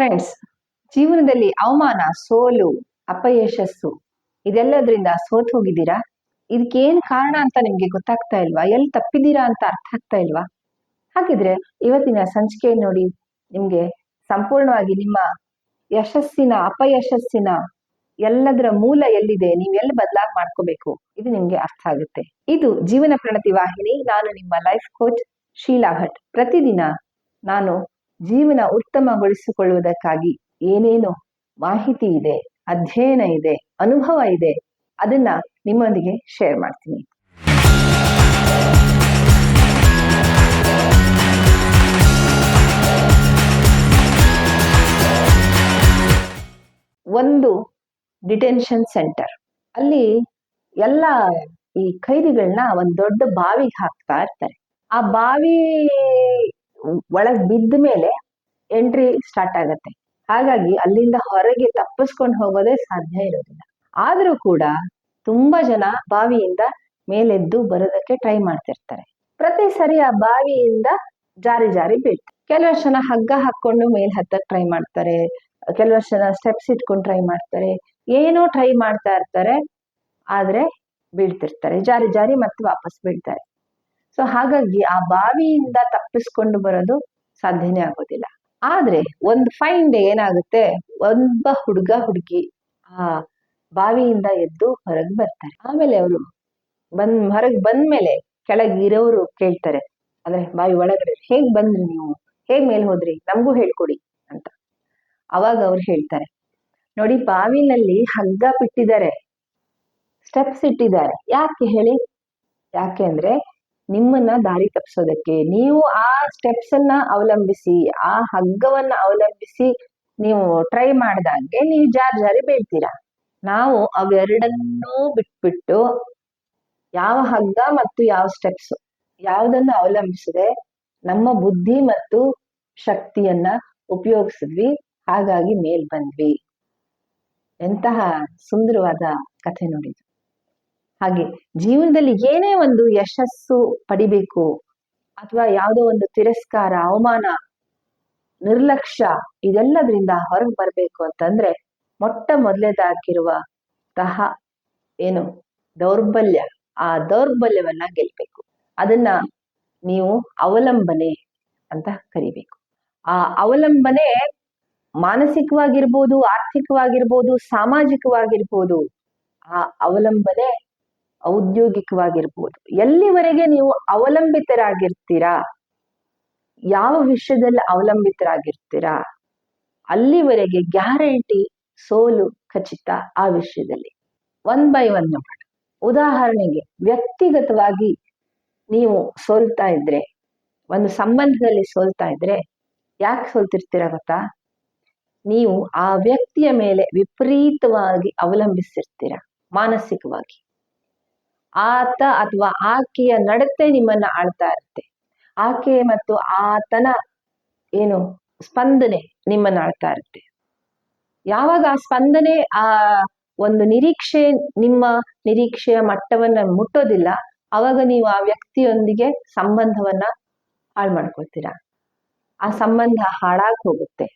Friends ಜೀವನದಲ್ಲಿ ಅವಮಾನ, ಸೋಲು, ಅಪಯಶಸ್ಸು, ಇದೆಲ್ಲದ್ರಿಂದ ಸೋತ್ ಹೋಗಿದ್ದೀರಾ? ಇದಕ್ಕೇನ್ ಕಾರಣ ಅಂತ ನಿಮ್ಗೆ ಗೊತ್ತಾಗ್ತಾ ಇಲ್ವಾ? ಎಲ್ಲಿ ತಪ್ಪಿದ್ದೀರಾ ಅಂತ ಅರ್ಥ ಆಗ್ತಾ ಇಲ್ವಾ? ಹಾಗಿದ್ರೆ ಇವತ್ತಿನ ಸಂಚಿಕೆ ನೋಡಿ ನಿಮ್ಗೆ ಸಂಪೂರ್ಣವಾಗಿ ನಿಮ್ಮ ಯಶಸ್ಸಿನ, ಅಪಯಶಸ್ಸಿನ ಎಲ್ಲದರ ಮೂಲ ಎಲ್ಲಿದೆ? ನೀವು ಎಲ್ಲಿ ಬದಲಾವಣೆ ಮಾಡ್ಕೋಬೇಕು? ಇದು ನಿಮ್ಗೆ ಅರ್ಥ ಆಗುತ್ತೆ. ಇದು ಜೀವನ ಪ್ರಣತಿ ವಾಹಿನಿ. ನಾನು ನಿಮ್ಮ ಲೈಫ್ ಕೋಚ್ ಶೀಲಾ ಭಟ್. ಪ್ರತಿದಿನ ನಾನು ಜೀವನ ಉತ್ತಮಗೊಳಿಸಿಕೊಳ್ಳುವುದಕ್ಕಾಗಿ ಏನೇನು ಮಾಹಿತಿ ಇದೆ, ಅಧ್ಯಯನ ಇದೆ, ಅನುಭವ ಇದೆ, ಅದನ್ನ ನಿಮ್ಮೊಂದಿಗೆ ಶೇರ್ ಮಾಡ್ತೀನಿ. ಒಂದು ಡಿಟೆನ್ಷನ್ ಸೆಂಟರ್ ಅಲ್ಲಿ ಎಲ್ಲ ಈ ಖೈದಿಗಳನ್ನ ಒಂದು ದೊಡ್ಡ ಬಾವಿಗೆ ಹಾಕ್ತಾ ಇರ್ತಾರೆ. ಆ ಬಾವಿ ಒಳಗ್ ಬಿದ್ದ ಮೇಲೆ ಎಂಟ್ರಿ ಸ್ಟಾರ್ಟ್ ಆಗತ್ತೆ. ಹಾಗಾಗಿ ಅಲ್ಲಿಂದ ಹೊರಗೆ ತಪ್ಪಿಸ್ಕೊಂಡು ಹೋಗೋದೇ ಸಾಧ್ಯ ಇರೋದಿಲ್ಲ. ಆದ್ರೂ ಕೂಡ ತುಂಬಾ ಜನ ಬಾವಿಯಿಂದ ಮೇಲೆದ್ದು ಬರೋದಕ್ಕೆ ಟ್ರೈ ಮಾಡ್ತಿರ್ತಾರೆ. ಪ್ರತಿ ಸರಿ ಆ ಬಾವಿಯಿಂದ ಜಾರಿ ಜಾರಿ ಬೀಳ್ತಾರೆ ಕೆಲವಷ್ಟು ಜನ ಹಗ್ಗ ಹಾಕೊಂಡು ಮೇಲೆ ಹತ್ತಕ್ಕೆ ಟ್ರೈ ಮಾಡ್ತಾರೆ. ಕೆಲವಷ್ಟು ಜನ ಸ್ಟೆಪ್ಸ್ ಇಟ್ಕೊಂಡು ಟ್ರೈ ಮಾಡ್ತಾರೆ. ಏನೋ ಟ್ರೈ ಮಾಡ್ತಾ ಇರ್ತಾರೆ. ಆದ್ರೆ ಬೀಳ್ತಿರ್ತಾರೆ. ಜಾರಿ ಜಾರಿ ಮತ್ತೆ ವಾಪಸ್ ಬೀಳ್ತಾರೆ. ಸೊ ಹಾಗಾಗಿ ಆ ಬಾವಿಯಿಂದ ತಪ್ಪಿಸ್ಕೊಂಡು ಬರೋದು ಸಾಧ್ಯನೇ ಆಗೋದಿಲ್ಲ. ಆದ್ರೆ ಒಂದು ಫೈನ್ ಡೇ ಏನಾಗುತ್ತೆ? ಒಬ್ಬ ಹುಡುಗ, ಹುಡುಗಿ ಆ ಬಾವಿಯಿಂದ ಎದ್ದು ಹೊರಗೆ ಬರ್ತಾರೆ. ಆಮೇಲೆ ಅವರು ಬಂದ್, ಹೊರಗೆ ಬಂದ್ಮೇಲೆ ಕೆಳಗಿರೋರು ಕೇಳ್ತಾರೆ ಅಂದ್ರೆ ಬಾವಿ ಒಳಗಡೆ ಹೇಗ್ ಬಂದ್ರಿ ನೀವು? ಹೇಗ್ ಮೇಲೆ ಹೋದ್ರಿ? ನಮಗೂ ಹೇಳ್ಕೊಡಿ ಅಂತ. ಅವಾಗ ಅವ್ರು ಹೇಳ್ತಾರೆ, ನೋಡಿ, ಬಾವಿನಲ್ಲಿ ಹಗ್ಗ ಬಿಟ್ಟಿದ್ದಾರೆ. ಸ್ಟೆಪ್ಸ್ ಇಟ್ಟಿದ್ದಾರೆ. ಯಾಕೆ ಹೇಳಿ? ಯಾಕೆ ಅಂದ್ರೆ ನಿಮ್ಮನ್ನ ದಾರಿ ತಪ್ಪಿಸೋದಕ್ಕೆ ನೀವು ಆ ಸ್ಟೆಪ್ಸ್ ಅನ್ನ ಅವಲಂಬಿಸಿ, ಆ ಹಗ್ಗವನ್ನ ಅವಲಂಬಿಸಿ ನೀವು ಟ್ರೈ ಮಾಡ್ದಂಗೆ ನೀವು ಜಾರಿ ಜಾರಿ ಬೀಳ್ತೀರಾ. ನಾವು ಅವೆರಡನ್ನೂ ಬಿಟ್ಬಿಟ್ಟು ಯಾವ ಹಗ್ಗ ಮತ್ತು ಯಾವ ಸ್ಟೆಪ್ಸ್ ಯಾವುದನ್ನು ಅವಲಂಬಿಸದೆ ನಮ್ಮ ಬುದ್ಧಿ ಮತ್ತು ಶಕ್ತಿಯನ್ನ ಉಪಯೋಗಿಸಿದ್ವಿ, ಹಾಗಾಗಿ ಮೇಲ್ ಬಂದ್ವಿ. ಎಂತಹ ಸುಂದರವಾದ ಕಥೆ ನೋಡಿದ್ರು ಹಾಗೆ ಜೀವನದಲ್ಲಿ ಏನೇ ಒಂದು ಯಶಸ್ಸು ಪಡಿಬೇಕು ಅಥವಾ ಯಾವುದೋ ಒಂದು ತಿರಸ್ಕಾರ, ಅವಮಾನ, ನಿರ್ಲಕ್ಷ್ಯ ಇದೆಲ್ಲದ್ರಿಂದ ಹೊರಗೆ ಬರ್ಬೇಕು ಅಂತಂದ್ರೆ ಮೊಟ್ಟ ಮೊದಲೇದಾಗಿರುವ ತಹ ಏನು ದೌರ್ಬಲ್ಯ, ಆ ದೌರ್ಬಲ್ಯವನ್ನ ಗೆಲ್ಬೇಕು. ಅದನ್ನ ನೀವು ಅವಲಂಬನೆ ಅಂತ ಕರಿಬೇಕು. ಆ ಅವಲಂಬನೆ ಮಾನಸಿಕವಾಗಿರ್ಬೋದು, ಆರ್ಥಿಕವಾಗಿರ್ಬೋದು, ಸಾಮಾಜಿಕವಾಗಿರ್ಬೋದು ಆ ಅವಲಂಬನೆ ಔದ್ಯೋಗಿಕವಾಗಿರ್ಬೋದು. ಎಲ್ಲಿವರೆಗೆ ನೀವು ಅವಲಂಬಿತರಾಗಿರ್ತೀರಾ? ಯಾವ ವಿಷಯದಲ್ಲಿ ಅವಲಂಬಿತರಾಗಿರ್ತೀರಾ? ಅಲ್ಲಿವರೆಗೆ ಗ್ಯಾರಂಟಿ ಸೋಲು ಖಚಿತ ಆ ವಿಷಯದಲ್ಲಿ. ಒನ್ ಬೈ ಒನ್ ಉದಾಹರಣೆಗೆ, ವ್ಯಕ್ತಿಗತವಾಗಿ ನೀವು ಸೋಲ್ತಾ ಇದ್ರೆ, ಒಂದು ಸಂಬಂಧದಲ್ಲಿ ಸೋಲ್ತಾ ಇದ್ರೆ, ಯಾಕೆ ಸೋಲ್ತಿರ್ತೀರ ಗೊತ್ತಾ? ನೀವು ಆ ವ್ಯಕ್ತಿಯ ಮೇಲೆ ವಿಪರೀತವಾಗಿ ಅವಲಂಬಿಸಿರ್ತೀರ, ಮಾನಸಿಕವಾಗಿ. ಆತ ಅಥವಾ ಆಕೆಯ ನಡತೆ ನಿಮ್ಮನ್ನ ಆಳ್ತಾ ಇರುತ್ತೆ. ಆಕೆ ಮತ್ತು ಆತನ ಏನು ಸ್ಪಂದನೆ ನಿಮ್ಮನ್ನ ಆಳ್ತಾ ಇರುತ್ತೆ. ಯಾವಾಗ ಆ ಸ್ಪಂದನೆ, ಆ ಒಂದು ನಿರೀಕ್ಷೆ, ನಿಮ್ಮ ನಿರೀಕ್ಷೆಯ ಮಟ್ಟವನ್ನ ಮುಟ್ಟೋದಿಲ್ಲ, ಅವಾಗ ನೀವು ಆ ವ್ಯಕ್ತಿಯೊಂದಿಗೆ ಸಂಬಂಧವನ್ನ ಹಾಳು ಮಾಡ್ಕೊಳ್ತೀರಾ. ಆ ಸಂಬಂಧ ಹಾಳಾಗಿ ಹೋಗುತ್ತೆ.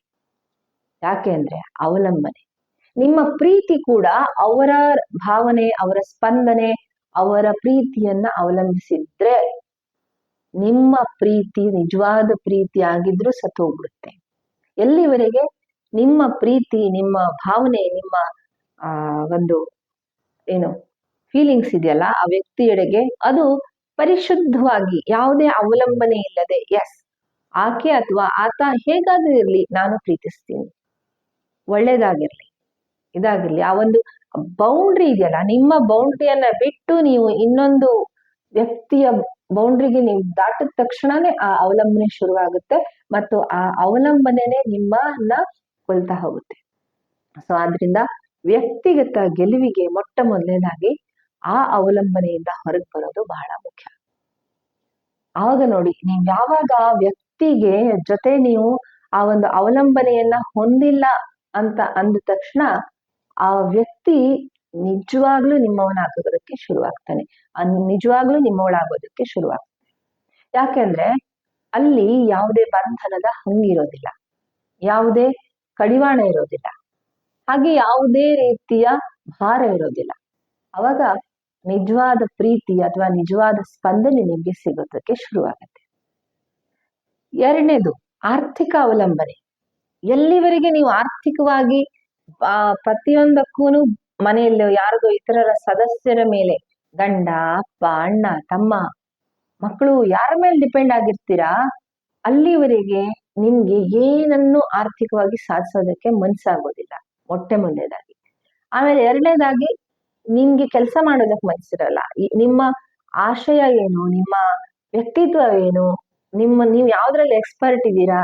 ಯಾಕೆ ಅಂದ್ರೆ ಅವಲಂಬನೆ. ನಿಮ್ಮ ಪ್ರೀತಿ ಕೂಡ ಅವರ ಭಾವನೆ, ಅವರ ಸ್ಪಂದನೆ ಅವರ ಪ್ರೀತಿಯನ್ನ ಅವಲಂಬಿಸಿದ್ರೆ ನಿಮ್ಮ ಪ್ರೀತಿ, ನಿಜವಾದ ಪ್ರೀತಿ ಆಗಿದ್ರೂ ಸತ್ತೋಗ್ಬಿಡುತ್ತೆ. ಎಲ್ಲಿವರೆಗೆ? ನಿಮ್ಮ ಪ್ರೀತಿ, ನಿಮ್ಮ ಭಾವನೆ, ನಿಮ್ಮ, ಆ, ಒಂದು ಏನು ಫೀಲಿಂಗ್ಸ್ ಇದೆಯಲ್ಲ, ಆ ವ್ಯಕ್ತಿಯೆಡೆಗೆ ಅದು ಪರಿಶುದ್ಧವಾಗಿ, ಯಾವುದೇ ಅವಲಂಬನೆ ಇಲ್ಲದೆ ಎಸ್ ಆಕೆ ಅಥವಾ ಆತ ಹೇಗಾದ್ರೂ ಇರ್ಲಿ, ನಾನು ಪ್ರೀತಿಸ್ತೀನಿ. ಒಳ್ಳೇದಾಗಿರ್ಲಿ, ಇದಾಗಿರ್ಲಿ. ಆ ಒಂದು ಬೌಂಡ್ರಿ ಇದೆಯಲ್ಲ, ನಿಮ್ಮ ಬೌಂಡ್ರಿಯನ್ನ ಬಿಟ್ಟು ನೀವು ಇನ್ನೊಂದು ವ್ಯಕ್ತಿಯ ಬೌಂಡ್ರಿಗೆ ನೀವು ದಾಟಿದ ತಕ್ಷಣನೇ ಆ ಅವಲಂಬನೆ ಶುರುವಾಗುತ್ತೆ ಮತ್ತು ಆ ಅವಲಂಬನೆನೆ ನಿಮ್ಮನ್ನ ಕೊಲ್ತಾ ಹೋಗುತ್ತೆ. ಸೊ ಆದ್ರಿಂದ ವ್ಯಕ್ತಿಗತ ಗೆಲುವಿಗೆ ಮೊಟ್ಟ ಮೊದಲನೇದಾಗಿ ಆ ಅವಲಂಬನೆಯಿಂದ ಹೊರಗೆ ಬರೋದು ಬಹಳ ಮುಖ್ಯ. ಆವಾಗ ನೋಡಿ, ನೀವು ಯಾವಾಗ ವ್ಯಕ್ತಿಗೆ ಜೊತೆ ನೀವು ಆ ಒಂದು ಅವಲಂಬನೆಯನ್ನ ಹೊಂದಿಲ್ಲ ಅಂತ ಅಂದ ತಕ್ಷಣ ಆ ವ್ಯಕ್ತಿ ನಿಜವಾಗ್ಲೂ ನಿಮ್ಮವನಾಗೋದಕ್ಕೆ ಶುರುವಾಗ್ತಾನೆ. ನಿಜವಾಗ್ಲೂ ನಿಮ್ಮವಳಾಗೋದಕ್ಕೆ ಶುರುವಾಗ್ತಾನೆ. ಯಾಕೆಂದ್ರೆ ಅಲ್ಲಿ ಯಾವುದೇ ಬಂಧನದ ಹಂಗಿರೋದಿಲ್ಲ ಯಾವುದೇ ಕಡಿವಾಣ ಇರೋದಿಲ್ಲ. ಹಾಗೆ ಯಾವುದೇ ರೀತಿಯ ಭಾರ ಇರೋದಿಲ್ಲ. ಅವಾಗ ನಿಜವಾದ ಪ್ರೀತಿ ಅಥವಾ ನಿಜವಾದ ಸ್ಪಂದನೆ ನಿಮ್ಗೆ ಸಿಗೋದಕ್ಕೆ ಶುರುವಾಗತ್ತೆ. ಎರಡನೇದು ಆರ್ಥಿಕ ಅವಲಂಬನೆ. ಎಲ್ಲಿವರೆಗೆ ನೀವು ಆರ್ಥಿಕವಾಗಿ ಆ ಪ್ರತಿಯೊಂದಕ್ಕೂ ಮನೆಯಲ್ಲಿ ಯಾರದೋ ಇತರರ ಸದಸ್ಯರ ಮೇಲೆ ಗಂಡ, ಅಪ್ಪ, ಅಣ್ಣ, ತಮ್ಮ ಮಕ್ಕಳು ಯಾರ ಮೇಲೆ ಡಿಪೆಂಡ್ ಆಗಿರ್ತೀರಾ? ಅಲ್ಲಿವರೆಗೆ ನಿಮ್ಗೆ ಏನನ್ನು ಆರ್ಥಿಕವಾಗಿ ಸಾಧಿಸೋದಕ್ಕೆ ಮನ್ಸಾಗೋದಿಲ್ಲ, ಮೊಟ್ಟೆ ಮೊದಲೇದಾಗಿ ಆಮೇಲೆ ಎರಡನೇದಾಗಿ ನಿಮ್ಗೆ ಕೆಲಸ ಮಾಡೋದಕ್ಕೆ ಮನ್ಸಿರಲ್ಲ. ನಿಮ್ಮ ಆಶಯ ಏನು, ನಿಮ್ಮ ವ್ಯಕ್ತಿತ್ವ ಏನು, ನಿಮ್ಮ, ನೀವು ಯಾವ್ದ್ರಲ್ಲಿ ಎಕ್ಸ್ಪರ್ಟ್ ಇದ್ದೀರಾ,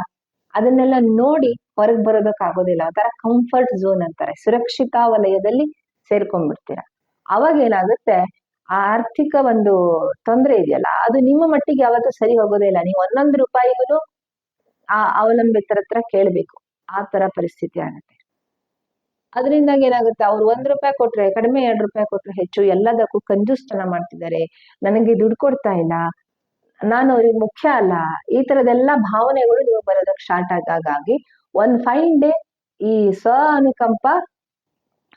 ಅದನ್ನೆಲ್ಲ ನೋಡಿ ಹೊರಗೆ ಬರೋದಕ್ಕಾಗೋದಿಲ್ಲ ಒಂಥರ ಕಂಫರ್ಟ್ ಝೋನ್ ಅಂತಾರೆ. ಸುರಕ್ಷಿತ ವಲಯದಲ್ಲಿ ಸೇರ್ಕೊಂಡ್ಬಿಡ್ತೀರಾ. ಅವಾಗ ಏನಾಗುತ್ತೆ, ಆ ಆರ್ಥಿಕ ಒಂದು ತೊಂದರೆ ಇದೆಯಲ್ಲ, ಅದು ನಿಮ್ಮ ಮಟ್ಟಿಗೆ ಯಾವತ್ತೂ ಸರಿ ಹೋಗೋದೇ ಇಲ್ಲ. ನೀವು ಒಂದೊಂದು ರೂಪಾಯಿಗೂ ಆ ಅವಲಂಬಿತರ ಹತ್ರ ಕೇಳಬೇಕು. ಆ ತರ ಪರಿಸ್ಥಿತಿ ಆಗುತ್ತೆ. ಅದರಿಂದಾಗಿ ಏನಾಗುತ್ತೆ, ಅವ್ರು ಒಂದ್ ರೂಪಾಯಿ ಕೊಟ್ರೆ, ಕಡಿಮೆ ಎರಡು ರೂಪಾಯಿ ಕೊಟ್ರೆ ಹೆಚ್ಚು, ಎಲ್ಲದಕ್ಕೂ ಕಂಜೂಸ್ತನ ಮಾಡ್ತಿದ್ದಾರೆ. ನನಗೆ ದುಡ್ಡು ಕೊಡ್ತಾ ಇಲ್ಲ, ನಾನು ಅವ್ರಿಗೆ ಮುಖ್ಯ ಅಲ್ಲ, ಈ ತರದೆಲ್ಲ ಭಾವನೆಗಳು ನೀವು ಬರೋದಕ್ಕೆ ಸ್ಟಾರ್ಟ್ ಆಗಾಗಿ ಒಂದ್ ಫೈನ್ ಡೇ ಈ ಸ್ವ ಅನುಕಂಪ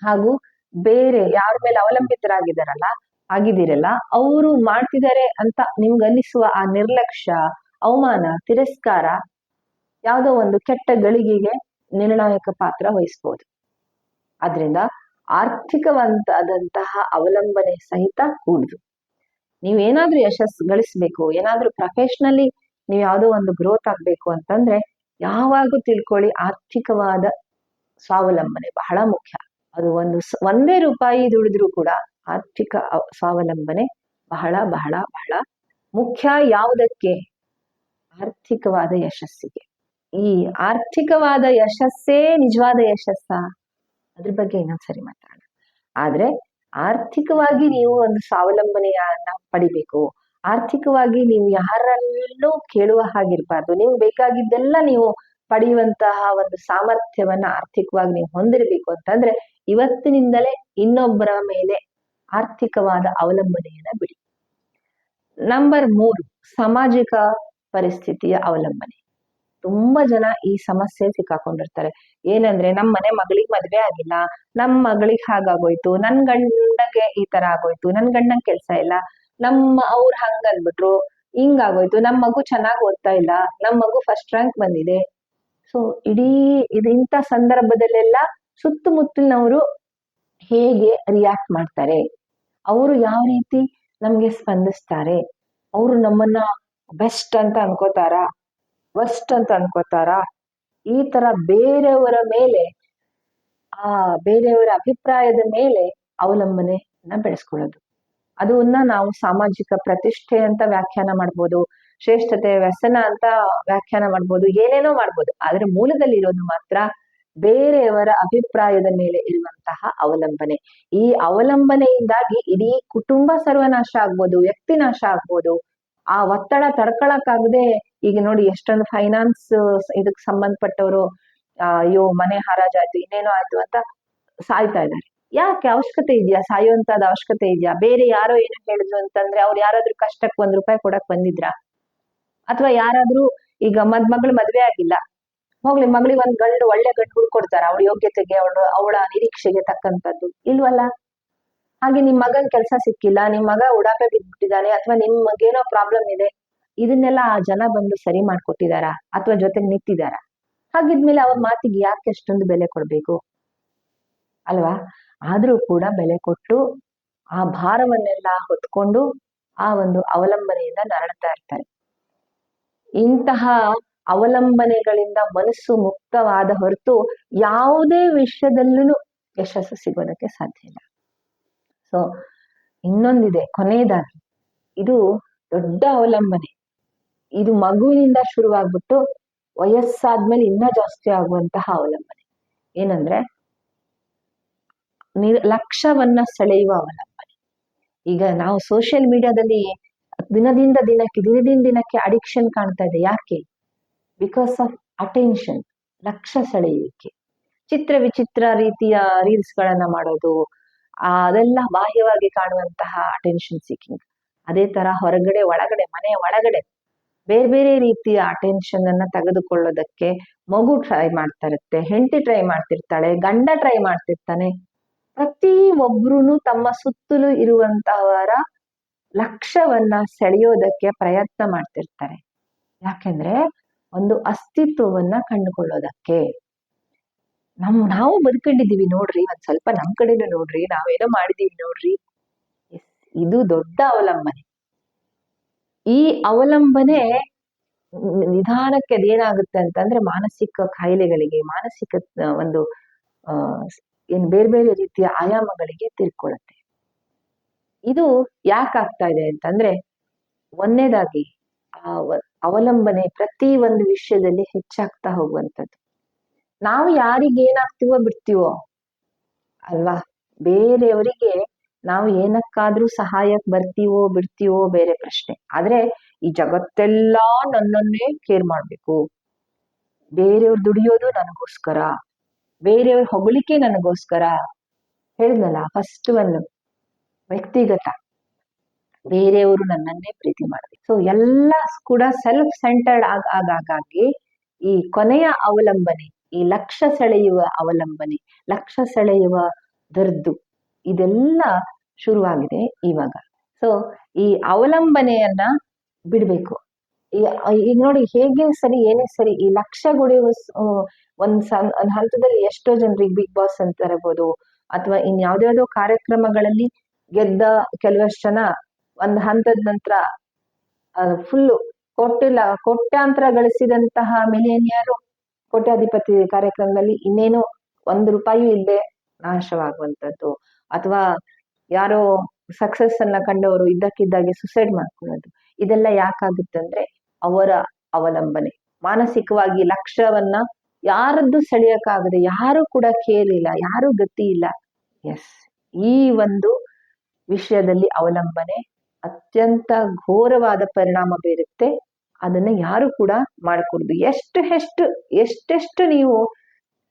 ಹಾಗೂ ಬೇರೆ ಯಾರ ಮೇಲೆ ಅವಲಂಬಿತರಾಗಿದ್ದಾರಲ್ಲ, ಆಗಿದ್ದೀರಲ್ಲ, ಅವರು ಮಾಡ್ತಿದ್ದಾರೆ ಅಂತ ನಿಮ್ಗೆ ಅನ್ನಿಸುವ ಆ ನಿರ್ಲಕ್ಷ್ಯ, ಅವಮಾನ, ತಿರಸ್ಕಾರ ಯಾವುದೋ ಒಂದು ಕೆಟ್ಟ ಗಳಿಗೆಗೆ ನಿರ್ಣಾಯಕ ಪಾತ್ರ ವಹಿಸ್ಬೋದು. ಆದ್ರಿಂದ ಆರ್ಥಿಕವಂತಾದಂತಹ ಅವಲಂಬನೆ ಸಹಿತ ಕೂಡುದು. ನೀವೇನಾದ್ರೂ ಯಶಸ್ಸು ಗಳಿಸ್ಬೇಕು, ಏನಾದ್ರೂ ಪ್ರೊಫೆಷನಲಿ ನೀವು ಯಾವುದೋ ಒಂದು ಗ್ರೋತ್ ಆಗ್ಬೇಕು ಅಂತಂದ್ರೆ ಯಾವಾಗೂ ತಿಳ್ಕೊಳ್ಳಿ, ಆರ್ಥಿಕವಾದ ಸ್ವಾವಲಂಬನೆ ಬಹಳ ಮುಖ್ಯ. ಅದು ಒಂದು ಒಂದೇ ರೂಪಾಯಿ ದುಡಿದ್ರೂ ಕೂಡ ಆರ್ಥಿಕ ಸ್ವಾವಲಂಬನೆ ಬಹಳ ಬಹಳ ಬಹಳ ಮುಖ್ಯ ಯಾವುದಕ್ಕೆ? ಆರ್ಥಿಕವಾದ ಯಶಸ್ಸಿಗೆ. ಈ ಆರ್ಥಿಕವಾದ ಯಶಸ್ಸೇ ನಿಜವಾದ ಯಶಸ್ಸ? ಅದ್ರ ಬಗ್ಗೆ ಇನ್ನೊಂದ್ಸರಿ ಮಾತಾಡೋಣ. ಆದ್ರೆ ಆರ್ಥಿಕವಾಗಿ ನೀವು ಒಂದು ಸ್ವಾವಲಂಬನೆಯನ್ನ ಪಡಿಬೇಕು ಆರ್ಥಿಕವಾಗಿ ನೀವು ಯಾರನ್ನೂ ಕೇಳುವ ಹಾಗಿರ್ಬಾರ್ದು. ನೀವು ಬೇಕಾಗಿದ್ದೆಲ್ಲ ನೀವು ಪಡೆಯುವಂತಹ ಒಂದು ಸಾಮರ್ಥ್ಯವನ್ನ ಆರ್ಥಿಕವಾಗಿ ನೀವು ಹೊಂದಿರಬೇಕು ಅಂತಂದ್ರೆ ಇವತ್ತಿನಿಂದಲೇ ಇನ್ನೊಬ್ಬರ ಮೇಲೆ ಆರ್ಥಿಕವಾದ ಅವಲಂಬನೆಯನ್ನ ಬಿಡಿ. ನಂಬರ್ ಮೂರು, ಸಾಮಾಜಿಕ ಪರಿಸ್ಥಿತಿಯ ಅವಲಂಬನೆ. ತುಂಬಾ ಜನ ಈ ಸಮಸ್ಯೆ ಸಿಕ್ಕಾಕೊಂಡಿರ್ತಾರೆ. ಏನಂದ್ರೆ ನಮ್ಮ ಮನೆ ಮಗಳಿಗೆ ಮದ್ವೆ ಆಗಿಲ್ಲ, ನಮ್ ಮಗಳಿಗೆ ಹಾಗಾಗೋಯ್ತು, ನನ್ ಗಂಡಗೆ ಈ ತರ ಆಗೋಯ್ತು, ನನ್ ಗಂಡಂಗ್ ಕೆಲ್ಸ ಇಲ್ಲ ನಮ್ಮ ಅವ್ರು ಹಂಗ ಅನ್ಬಿಟ್ರು ಹಿಂಗಾಗೋಯ್ತು ನಮ್ಮ ಮಗು ಚೆನ್ನಾಗ್ ಓದ್ತಾ ಇಲ್ಲ ನಮ್ಮ ಮಗು ಫಸ್ಟ್ ರ್ಯಾಂಕ್ ಬಂದಿದೆ. ಸೊ ಇಡೀ ಇದು ಇಂಥ ಸಂದರ್ಭದಲ್ಲೆಲ್ಲ ಸುತ್ತಮುತ್ತಲಿನವರು ಹೇಗೆ ರಿಯಾಕ್ಟ್ ಮಾಡ್ತಾರೆ? ಅವರು ಯಾವ ರೀತಿ ನಮ್ಗೆ ಸ್ಪಂದಿಸ್ತಾರೆ? ಅವರು ನಮ್ಮನ್ನ ಬೆಸ್ಟ್ ಅಂತ ಅನ್ಕೋತಾರ? ವರ್ಸ್ಟ್ ಅಂತ ಅನ್ಕೋತಾರ? ಈ ತರ ಬೇರೆಯವರ ಮೇಲೆ, ಆ ಬೇರೆಯವರ ಅಭಿಪ್ರಾಯದ ಮೇಲೆ ಅವಲಂಬನೆನ ಬೆಳೆಸ್ಕೊಳ್ಳೋದು. ಅದನ್ನ ನಾವು ಸಾಮಾಜಿಕ ಪ್ರತಿಷ್ಠೆ ಅಂತ ವ್ಯಾಖ್ಯಾನ ಮಾಡ್ಬೋದು, ಶ್ರೇಷ್ಠತೆ, ವ್ಯಸನ ಅಂತ ವ್ಯಾಖ್ಯಾನ ಮಾಡ್ಬೋದು, ಏನೇನೋ ಮಾಡ್ಬೋದು. ಆದ್ರೆ ಮೂಲದಲ್ಲಿ ಇರೋದು ಮಾತ್ರ ಬೇರೆಯವರ ಅಭಿಪ್ರಾಯದ ಮೇಲೆ ಇರುವಂತಹ ಅವಲಂಬನೆ. ಈ ಅವಲಂಬನೆಯಿಂದಾಗಿ ಇಡೀ ಕುಟುಂಬ ಸರ್ವನಾಶ ಆಗ್ಬೋದು, ವ್ಯಕ್ತಿ ನಾಶ ಆಗ್ಬೋದು. ಆ ಒತ್ತಡ ತಡ್ಕೊಳಕ್ಕಾಗದೆ ಈಗ ನೋಡಿ ಎಷ್ಟೊಂದು ಫೈನಾನ್ಸ್ ಇದಕ್ ಸಂಬಂಧಪಟ್ಟವರು ಅಯ್ಯೋ ಮನೆ ಹರಾಜಾಯ್ತು, ಇನ್ನೇನೋ ಆಯ್ತು ಅಂತ ಸಾಯ್ತಾ ಇದ್ದಾರೆ. ಯಾಕೆ ಅವಶ್ಯಕತೆ ಇದೆಯಾ? ಸಾಯುವಂತದ ಅವಶ್ಯಕತೆ ಇದೆಯಾ? ಬೇರೆ ಯಾರೋ ಏನೋ ಹೇಳಿದ್ರು ಅಂತಂದ್ರೆ ಅವ್ರು ಯಾರಾದ್ರೂ ಕಷ್ಟಕ್ಕೆ ಒಂದ್ ರೂಪಾಯಿ ಕೊಡಕ್ ಬಂದಿದ್ರ? ಅಥವಾ ಯಾರಾದ್ರೂ ಈಗ ಮದ್, ಮಗಳು ಮದ್ವೆ ಆಗಿಲ್ಲ. ಹೋಗ್ಲಿ, ಮಗಳಿಗೆ ಒಂದ್ ಗಂಡು, ಒಳ್ಳೆ ಗಂಡು ಹುಡ್ಕೊಡ್ತಾರ? ಅವಳ ಯೋಗ್ಯತೆಗೆ, ಅವಳ ಅವಳ ನಿರೀಕ್ಷೆಗೆ ತಕ್ಕಂತದ್ದು. ಇಲ್ವಲ್ಲ? ಹಾಗೆ ನಿಮ್ ಮಗನ್ ಕೆಲಸ ಸಿಕ್ಕಿಲ್ಲ, ನಿಮ್ ಮಗ ಉಡಾಪೆ ಬಿದ್ಬಿಟ್ಟಿದ್ದಾನೆ, ಅಥವಾ ನಿಮ್ಗೇನೋ ಪ್ರಾಬ್ಲಮ್ ಇದೆ, ಇದನ್ನೆಲ್ಲ ಆ ಜನ ಬಂದು ಸರಿ ಮಾಡ್ಕೊಟ್ಟಿದಾರ? ಅಥವಾ ಜೊತೆಗೆ ನಿಂತಿದಾರ? ಹಾಗಿದ್ಮೇಲೆ ಅವ್ರ ಮಾತಿಗೆ ಯಾಕೆ ಅಷ್ಟೊಂದು ಬೆಲೆ ಕೊಡ್ಬೇಕು? ಅಲ್ವಾ? ಆದ್ರೂ ಕೂಡ ಬೆಲೆ ಕೊಟ್ಟು ಆ ಭಾರವನ್ನೆಲ್ಲ ಹೊತ್ಕೊಂಡು ಆ ಒಂದು ಅವಲಂಬನೆಯಿಂದ ನರಳ್ತಾ ಇರ್ತಾರೆ. ಇಂತಹ ಅವಲಂಬನೆಗಳಿಂದ ಮನಸ್ಸು ಮುಕ್ತವಾದ ಹೊರತು ಯಾವುದೇ ವಿಷಯದಲ್ಲೂ ಯಶಸ್ಸು ಸಿಗೋದಕ್ಕೆ ಸಾಧ್ಯ ಇಲ್ಲ. ಸೊ ಇನ್ನೊಂದಿದೆ, ಕೊನೆಯದಾಗಿ. ಇದು ದೊಡ್ಡ ಅವಲಂಬನೆ. ಇದು ಮಗುವಿನಿಂದ ಶುರುವಾಗ್ಬಿಟ್ಟು ವಯಸ್ಸಾದ್ಮೇಲೆ ಇನ್ನೂ ಜಾಸ್ತಿ ಆಗುವಂತಹ ಅವಲಂಬನೆ. ಏನಂದ್ರೆ ನಿರ್ ಲಕ್ಷ್ಯವನ್ನ ಸೆಳೆಯುವ ಅವಲಂಬನೆ. ಈಗ ನಾವು ಸೋಷಿಯಲ್ ಮೀಡಿಯಾದಲ್ಲಿ ದಿನದಿಂದ ದಿನಕ್ಕೆ ದಿನದಿಂದ ದಿನಕ್ಕೆ ಅಡಿಕ್ಷನ್ ಕಾಣ್ತಾ ಇದೆ. ಯಾಕೆ? ಬಿಕಾಸ್ ಆಫ್ ಅಟೆನ್ಷನ್ ಲಕ್ಷ ಸೆಳೆಯುವಿಕೆ. ಚಿತ್ರ ವಿಚಿತ್ರ ರೀತಿಯ ರೀಲ್ಸ್ ಗಳನ್ನ ಮಾಡೋದು ಅದೆಲ್ಲ ಬಾಹ್ಯವಾಗಿ ಕಾಣುವಂತಹ ಅಟೆನ್ಷನ್ ಸೀಕಿಂಗ್ ಅದೇ ತರ ಹೊರಗಡೆ, ಒಳಗಡೆ ಮನೆಯ ಒಳಗಡೆ ಬೇರೆ ಬೇರೆ ರೀತಿಯ ಅಟೆನ್ಷನ್ ಅನ್ನ ತೆಗೆದುಕೊಳ್ಳೋದಕ್ಕೆ ಮಗು ಟ್ರೈ ಮಾಡ್ತಾ ಇರುತ್ತೆ ಹೆಂಡತಿ ಟ್ರೈ ಮಾಡ್ತಿರ್ತಾಳೆ, ಗಂಡ ಟ್ರೈ ಮಾಡ್ತಿರ್ತಾನೆ. ಪ್ರತಿ ಒಬ್ರು ತಮ್ಮ ಸುತ್ತಲೂ ಇರುವಂತಹವರ ಲಕ್ಷ್ಯವನ್ನ ಸೆಳೆಯೋದಕ್ಕೆ ಪ್ರಯತ್ನ ಮಾಡ್ತಿರ್ತಾರೆ. ಯಾಕೆಂದ್ರೆ ಒಂದು ಅಸ್ತಿತ್ವವನ್ನ ಕಂಡುಕೊಳ್ಳೋದಕ್ಕೆ. ನಮ್, ನಾವು ಬದುಕೊಂಡಿದೀವಿ ನೋಡ್ರಿ, ಒಂದ್ ಸ್ವಲ್ಪ ನಮ್ ಕಡೆನೂ ನೋಡ್ರಿ, ನಾವೇನೋ ಮಾಡಿದೀವಿ ನೋಡ್ರಿ. ಇದು ದೊಡ್ಡ ಅವಲಂಬನೆ. ಈ ಅವಲಂಬನೆ ನಿಧಾನಕ್ಕೆ ಅದೇನಾಗುತ್ತೆ ಅಂತಂದ್ರೆ ಮಾನಸಿಕ ಕಾಯಿಲೆಗಳಿಗೆ ಮಾನಸಿಕ ಒಂದು ಏನ್ ಬೇರೆ ಬೇರೆ ರೀತಿಯ ಆಯಾಮಗಳಿಗೆ ತಿಳ್ಕೊಳ್ಳುತ್ತೆ. ಇದು ಯಾಕಾಗ್ತಾ ಇದೆ ಅಂತಂದ್ರೆ ಒಂದೇದಾಗಿ ಆ ಅವಲಂಬನೆ ಪ್ರತಿ ಒಂದು ವಿಷಯದಲ್ಲಿ ಹೆಚ್ಚಾಗ್ತಾ ಹೋಗುವಂಥದ್ದು. ನಾವು ಯಾರಿಗೆ ಏನಾಗ್ತೀವೋ ಬಿಡ್ತೀವೋ ಅಲ್ವಾ? ಬೇರೆಯವರಿಗೆ ನಾವು ಏನಕ್ಕಾದ್ರೂ ಸಹಾಯಕ್ ಬರ್ತೀವೋ ಬಿಡ್ತೀವೋ ಬೇರೆ ಪ್ರಶ್ನೆ. ಆದ್ರೆ ಈ ಜಗತ್ತೆಲ್ಲ ನನ್ನನ್ನೇ ಕೇರ್ ಮಾಡ್ಬೇಕು. ಬೇರೆಯವ್ರು ದುಡಿಯೋದು ನನಗೋಸ್ಕರ. ಬೇರೆಯವ್ರ ಹೊಗಳಿಕೆ ನನಗೋಸ್ಕರ ಹೇಳಿದ್ನಲ್ಲ ಫಸ್ಟ್ ಒಂದು ವ್ಯಕ್ತಿಗತ. ಬೇರೆಯವರು ನನ್ನನ್ನೇ ಪ್ರೀತಿ ಮಾಡಿದೆ ಸೊ ಎಲ್ಲ ಕೂಡ ಸೆಲ್ಫ್ ಸೆಂಟರ್ಡ್ ಆಗ ಆಗಾಗಾಗಿ ಈ ಕೊನೆಯ ಅವಲಂಬನೆ ಈ ಲಕ್ಷ ಸೆಳೆಯುವ ಅವಲಂಬನೆ ಲಕ್ಷ ಸೆಳೆಯುವ ದರ್ದು ಇದೆಲ್ಲ ಶುರುವಾಗಿದೆ ಇವಾಗ. ಸೊ ಈ ಅವಲಂಬನೆಯನ್ನ ಬಿಡ್ಬೇಕು. ಈಗ ನೋಡಿ ಹೇಗೆ ಸರಿ ಏನೇ ಸರಿ ಈ ಲಕ್ಷ ಗುಡಿಯುವ ಸ್- ಆ, ಒಂದ್ ಸಂ, ಒಂದ್ ಹಂತದಲ್ಲಿ ಎಷ್ಟೋ ಜನರಿಗೆ ಬಿಗ್ ಬಾಸ್ ಅಂತ ಇರಬಹುದು ಅಥವಾ ಇನ್ ಯಾವ್ದ್ಯಾವ್ದೋ ಕಾರ್ಯಕ್ರಮಗಳಲ್ಲಿ ಗೆದ್ದ ಕೆಲವಷ್ಟು ಜನ ಒಂದ್ ಹಂತದ ನಂತರ ಫುಲ್ ಕೋಟ್ಯ ಕೋಟ್ಯಾಂತರ ಗಳಿಸಿದಂತಹ ಮಿಲಿಯನಿಯರು ಕೋಟ್ಯಾಧಿಪತಿ ಕಾರ್ಯಕ್ರಮದಲ್ಲಿ ಇನ್ನೇನು ಒಂದು ರೂಪಾಯಿ ಇಲ್ಲದೆ ನಾಶವಾಗುವಂಥದ್ದು. ಅಥವಾ ಯಾರೋ ಸಕ್ಸಸ್ ಅನ್ನ ಕಂಡವರು ಇದ್ದಕ್ಕಿದ್ದಾಗೆ ಸುಸೈಡ್ ಮಾಡ್ಕೊಳ್ಳೋದು. ಇದೆಲ್ಲ ಯಾಕಾಗುತ್ತೆ ಅಂದ್ರೆ ಅವರ ಅವಲಂಬನೆ. ಮಾನಸಿಕವಾಗಿ ಲಕ್ಷ್ಯವನ್ನ ಯಾರದ್ದು ಸೆಳೆಯೋಕ್ಕಾಗದೆ, ಯಾರು ಕೂಡ ಕೇಳಿಲ್ಲ, ಯಾರು ಗತಿ ಇಲ್ಲ. ಎಸ್ ಈ ಒಂದು ವಿಷಯದಲ್ಲಿ ಅವಲಂಬನೆ, ಅತ್ಯಂತ ಘೋರವಾದ ಪರಿಣಾಮ ಬೀರುತ್ತೆ. ಅದನ್ನ ಯಾರು ಕೂಡ ಮಾಡಕೂಡದು. ಎಷ್ಟು ಎಷ್ಟು, ಎಷ್ಟೆಷ್ಟು ನೀವು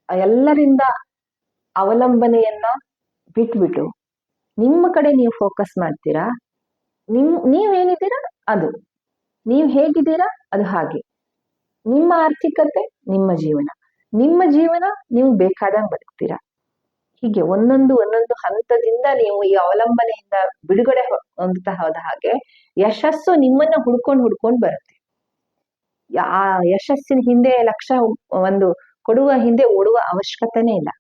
ಎಲ್ಲರಿಂದ ಅವಲಂಬನೆಯನ್ನ ಬಿಟ್ಬಿಟ್ಟು, ನಿಮ್ಮ ಕಡೆ ನೀವು ಫೋಕಸ್ ಮಾಡ್ತೀರಾ? ನಿಮ್, ನೀವೇನಿದ್ದೀರಾ? ಅದು. ನೀವು ಹೇಗಿದ್ದೀರಾ? ಅದು ಹಾಗೆ. ನಿಮ್ಮ ಆರ್ಥಿಕತೆ, ನಿಮ್ಮ ಜೀವನ. ನಿಮ್ಮ ಜೀವನ ನೀವು ಬೇಕಾದಂಗೆ ಬದುಕ್ತೀರಾ. ಹೀಗೆ ಒಂದೊಂದು ಒಂದೊಂದು ಹಂತದಿಂದ ನೀವು ಈ ಅವಲಂಬನೆಯಿಂದ ಬಿಡುಗಡೆ ಹೊಂದುತ್ತಾ ಹೋದ ಹಾಗೆ ಯಶಸ್ಸು ನಿಮ್ಮನ್ನ ಹುಡ್ಕೊಂಡು ಹುಡ್ಕೊಂಡು ಬರುತ್ತೆ. ಆ ಯಶಸ್ಸಿನ ಹಿಂದೆ ಲಕ್ಷ ಒಂದು ಕೊಡುವ ಹಿಂದೆ ಓಡುವ ಅವಶ್ಯಕತೆನೇ ಇಲ್ಲ.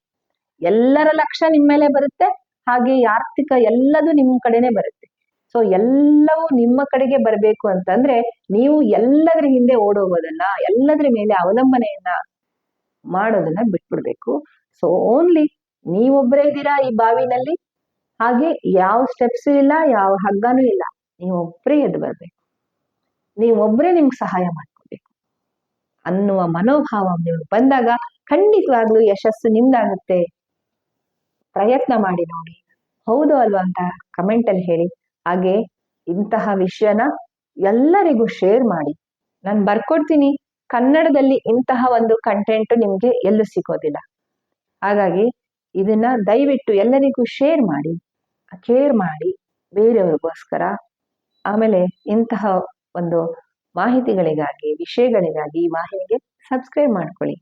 ಎಲ್ಲರ ಲಕ್ಷ ನಿಮ್ಮ ಮೇಲೆ ಬರುತ್ತೆ, ಹಾಗೆ ಆರ್ಥಿಕ ಎಲ್ಲದೂ ನಿಮ್ಮ ಕಡೆನೆ ಬರುತ್ತೆ. ಸೊ ಎಲ್ಲವೂ ನಿಮ್ಮ ಕಡೆಗೆ ಬರಬೇಕು ಅಂತಂದ್ರೆ ನೀವು ಎಲ್ಲದರ ಹಿಂದೆ ಓಡೋಗೋದಲ್ಲ, ಎಲ್ಲದರ ಮೇಲೆ ಅವಲಂಬನೆಯನ್ನ ಮಾಡೋದನ್ನ ಬಿಟ್ಬಿಡ್ಬೇಕು. ಸೊ ಓನ್ಲಿ ನೀವೊಬ್ಬರೇ ಇದ್ದೀರಾ ಈ ಬಾವಿನಲ್ಲಿ? ಹಾಗೆ ಯಾವ ಸ್ಟೆಪ್ಸ್ ಇಲ್ಲ, ಯಾವ ಹಗ್ಗನೂ ಇಲ್ಲ. ನೀವೊಬ್ಬರೇ ಎದ್ದು ಬರ್ಬೇಕು. ನೀವೊಬ್ಬರೇ ನಿಮ್ಗೆ ಸಹಾಯ ಮಾಡ್ಕೋಬೇಕು. ಅನ್ನುವ ಮನೋಭಾವ ನಿಮ್ಗೆ ಬಂದಾಗ ಖಂಡಿತವಾಗ್ಲೂ ಯಶಸ್ಸು ನಿಮ್ದಾಗುತ್ತೆ. ಪ್ರಯತ್ನ ಮಾಡಿ ನೋಡಿ. ಹೌದು ಅಲ್ವಾ ಅಂತ ಕಮೆಂಟ್ ಅಲ್ಲಿ ಹೇಳಿ. ಹಾಗೆ ಇಂತಹ ವಿಷಯನ ಎಲ್ಲರಿಗೂ ಶೇರ್ ಮಾಡಿ. ನಾನು ಬರ್ಕೊಡ್ತೀನಿ. ಕನ್ನಡದಲ್ಲಿ ಇಂತಹ ಒಂದು ಕಂಟೆಂಟ್ ನಿಮಗೆ ಎಲ್ಲೂ ಸಿಗೋದಿಲ್ಲ. ಹಾಗಾಗಿ ಇದನ್ನ ದಯವಿಟ್ಟು ಎಲ್ಲರಿಗೂ ಶೇರ್ ಮಾಡಿ ಕೇರ್ ಮಾಡಿ, ಬೇರೆಯವ್ರಿಗೋಸ್ಕರ. ಆಮೇಲೆ ಇಂತಹ ಒಂದು ಮಾಹಿತಿಗಳಿಗಾಗಿ, ವಿಷಯಗಳಿಗಾಗಿ ಈ ವಾಹಿನಿಗೆ ಸಬ್ಸ್ಕ್ರೈಬ್ ಮಾಡ್ಕೊಳ್ಳಿ.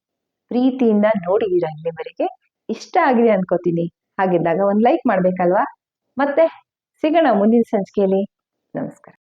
ಪ್ರೀತಿಯಿಂದ ನೋಡಿದೀರ ಇಲ್ಲಿವರೆಗೆ? ಇಷ್ಟ ಆಗಿದೆ ಅನ್ಕೋತೀನಿ. ಹಾಗಿದ್ದಾಗ ಒಂದು ಲೈಕ್ ಮಾಡ್ಬೇಕಲ್ವಾ? ಮತ್ತೆ ಸಿಗೋಣ ಮುಂದಿನ ಸಂಚಿಕೆಯಲ್ಲಿ. ನಮಸ್ಕಾರ.